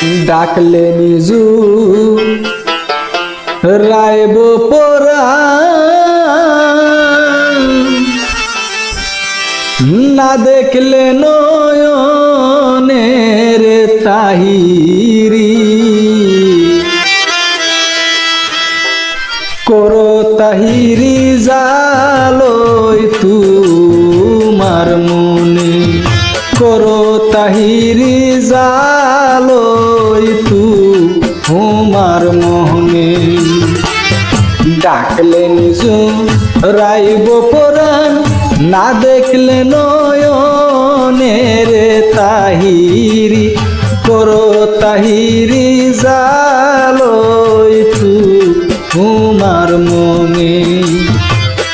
ডাকলে নিজু রাইব পরা না দেখলে নয়নের তাহিরি। করো তাহিরি জালই ডাকলে নিজু রাইব পরাণ, না দেখলে নয়নের তাহিরি, করো তাহিরি জালই তু হুমার মনে।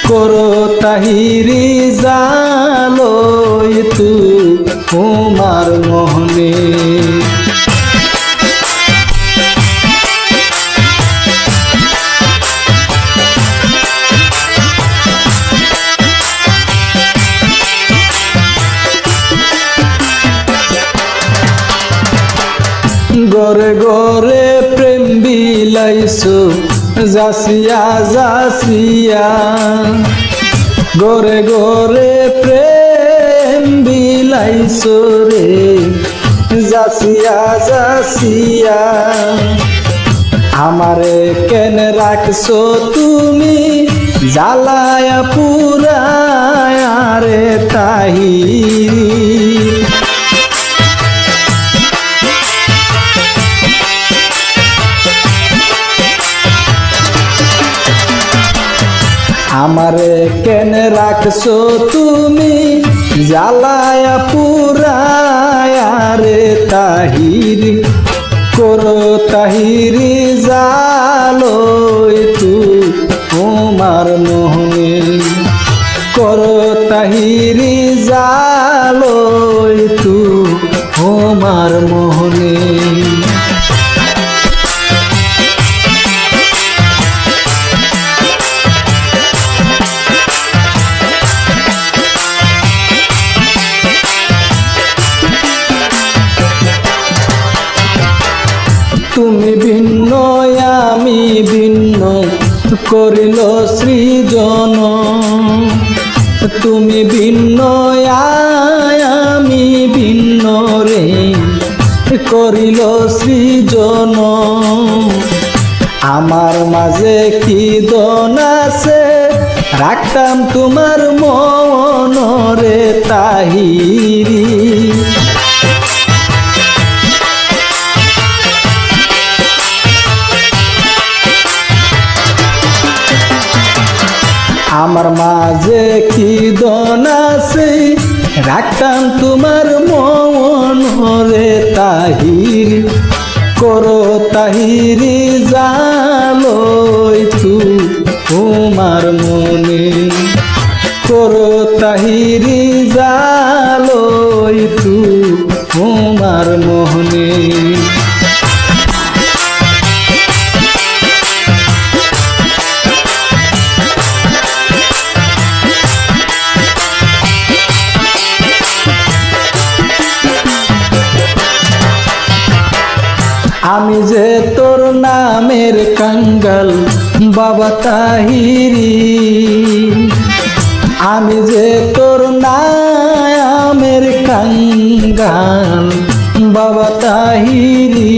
করো তাহিরি জালই তু হুমার মোহনে গরে গরে প্রেম বিলাইছো জাসিয়া জাসিয়া গরে গরে প্রেম বিলাইছো রে জাসিয়া জাসিয়া আমারে কেন রাখছো তুমি, জ্বালায়া পুরায়া রে তাহিরি আমারে কেন রাখছো তুমি? জ্বালায়া পুরায়া রে তাহিরি। করো তাহিরি জালই তু তোমার মোহনে। করো তাহিরি জালই তু তোমার মোহনে। করিল সৃজন। তুমি ভিন্ন আমি ভিন্ন রে। করিল সৃজন। আমার মাঝে কি দন আছে? রাখতাম তোমার মনরে তাহিরি। আমার মাঝে কি দন আছে? রাখতাম তোমার মন রে তাহির। করো তাহিরি জালই তু তোমার মনে। করো তাহিরি আমি যে তোর নামের কাঙ্গাল বাবা তাহিরি। আমি যে তোর নামের কাঙ্গাল বাবা তাহিরি।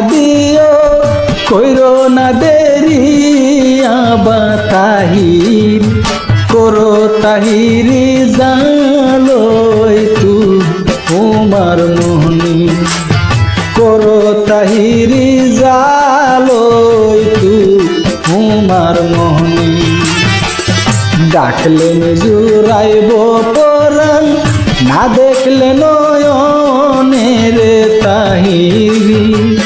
দিও, কইরো না দেরি আবা তাহির। করো তাহিরি জালই তু তোমার মোহনী। করো তাহিরি জালই তু তোমার মোহনী। ডাকলে জুরাইব পরাণ, না দেখলে নয়নের তাহিরি।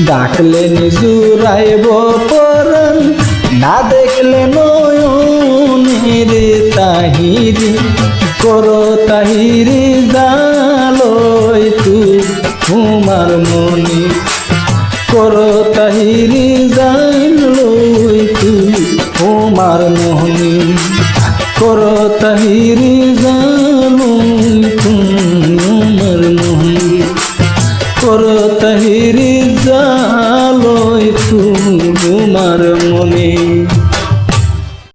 ডাকলে জুরাইব পরাণ না দেখলে নয়নের তাহিরি। করো তাহিরি জালই তু তোমার মনি করো তাহিরি জালই তু তোমার মোহনী করো তাহিরি জালই তু